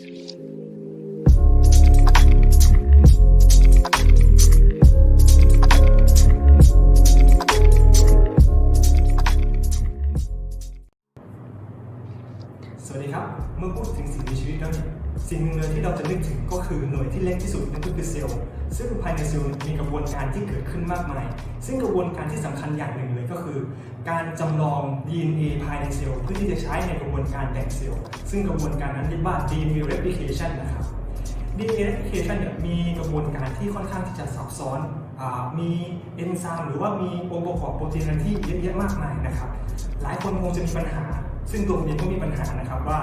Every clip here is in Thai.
Thank you. วิตแล้นสิ่งหนึ่งเลยที่เราจะนึกถึงก็คือหน่วยที่เล็กที่สุดนั่นก็คือเซลล์ ซึ่งภายในเซลล์มีกระบวนการที่เกิดขึ้นมากมาย ซึ่งกระบวนการที่สำคัญอย่างหนึ่งเลยก็คือ การจำลอง DNA ภายในเซลล์เพื่อที่จะใช้ในกระบวนการแบ่งเซลล์ ซึ่งกระบวนการนั้นเรียกว่า DNA replication นะครับ DNA replication เนี่ยมีกระบวนการที่ค่อนข้างที่จะซับซ้อน มีเอนไซม์หรือว่ามีองค์ประกอบโปรตีนอะไรที่เยอะแยะมากมายนะครับ หลายคนคงจะมีปัญหา ซึ่งตัวผมเองก็มีปัญหานะครับว่า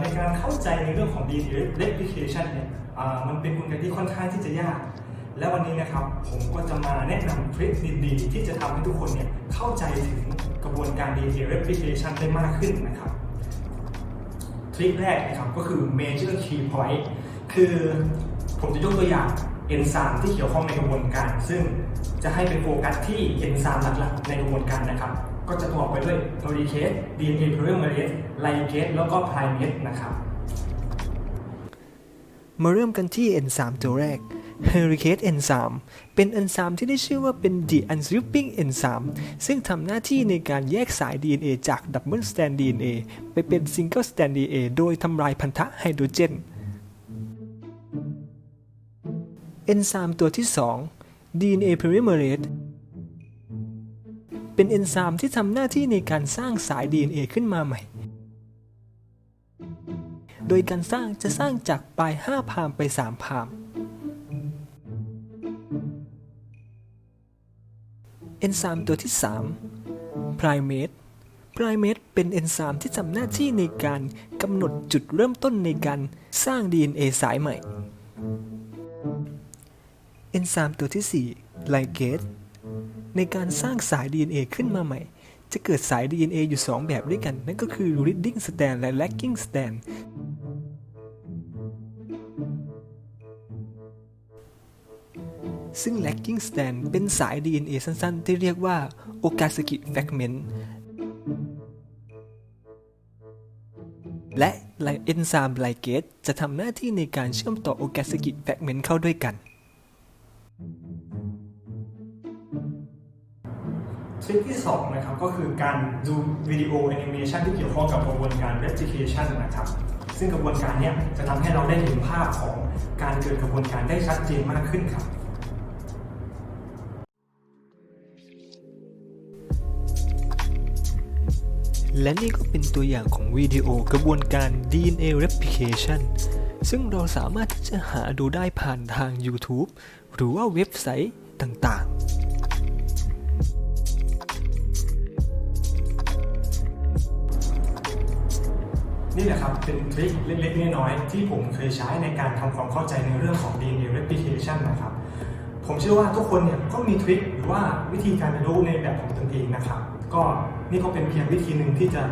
ในการเข้าใจในเรื่องของ DNA replication เนี่ยมันเป็นกลไกที่ค่อนข้างที่จะยาก และวันนี้นะครับผมก็จะมาแนะนำทริคดีๆที่จะทำให้ทุกคนเนี่ยเข้าใจถึงกระบวนการ DNA replication ได้มากขึ้นนะครับทริคแรกนะครับก็คือ major key point คือผมจะยกตัวอย่าง เอนไซม์ที่เกี่ยวข้องในกระบวนการ ซึ่งจะให้เป็นโฟกัสที่เอนไซม์หลักๆ ในกระบวนการนะครับ ก็จะประกอบไปด้วย polymerase DNA polymerase ligase แล้วก็ primase นะครับ มาเริ่มกันที่เอนไซม์ตัวแรก Hurricane Enzyme เป็นเอนไซม์ที่ได้ชื่อว่าเป็น The Unslipping Enzyme ซึ่งทำหน้าที่ในการแยกสาย DNA จาก Double Strand DNA ไปเป็น Single Strand DNA โดยทำลายพันธะไฮโดรเจน เอนไซม์ตัวที่ 2 DNA Polymerase เป็นเอนไซม์ที่ทำหน้าที่ในการสร้างสาย DNA ขึ้นมาใหม่ โดยการสร้างจะสร้างจากปลาย 5 พามไป 3 พามเอนไซม์ตัวที่ 3 Primate Primate เป็นเอนไซม์ที่ทำหน้าที่ในการกำหนดจุดเริ่มต้นในการสร้าง DNA สายใหม่ อนไซม์ตัวที่4 Ligase ในการสร้างสาย DNA ขึ้นมาใหม่ จะเกิดสาย DNA อยู่ 2 แบบด้วยกัน นั่นก็คือ leading strand และ lagging strand ซึ่ง lagging strand เป็นสาย DNA สั้นๆ ที่เรียกว่า Okazaki fragment และเอนไซม์ไลเกสจะทำหน้าที่ในการเชื่อมต่อ Okazaki fragment เข้าด้วยกัน ทริคที่2นะครับก็คือการดูวิดีโอแอนิเมชันที่เกี่ยวข้องกับกระบวนการ replication นะครับซึ่งกระบวนการนี้จะทำให้เราได้เห็นภาพของการเกิดกระบวนการได้ชัดเจนมากขึ้นครับและนี่ก็เป็นตัวอย่างของวิดีโอกระบวนการ DNA replication ซึ่งเราสามารถที่จะหาดูได้ผ่านทาง YouTube หรือว่าเว็บไซต์ต่างๆ นี่แหละครับเป็นทริคเล็กๆน้อยๆที่ผมเคยใช้ในการทำความเข้าใจในเรื่องของ DNA replication นะครับ ผมเชื่อว่าทุกคนเนี่ยก็มีทริคหรือว่าวิธีการเรียนรู้ในแบบของตนเองนะครับ ก็นี่ก็เป็นเพียงวิธีหนึ่งที่จะ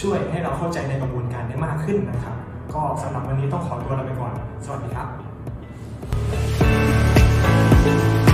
ช่วยให้เราเข้าใจในกระบวนการได้มากขึ้นนะครับ ก็สำหรับวันนี้ต้องขอตัวลาไปก่อน สวัสดีครับ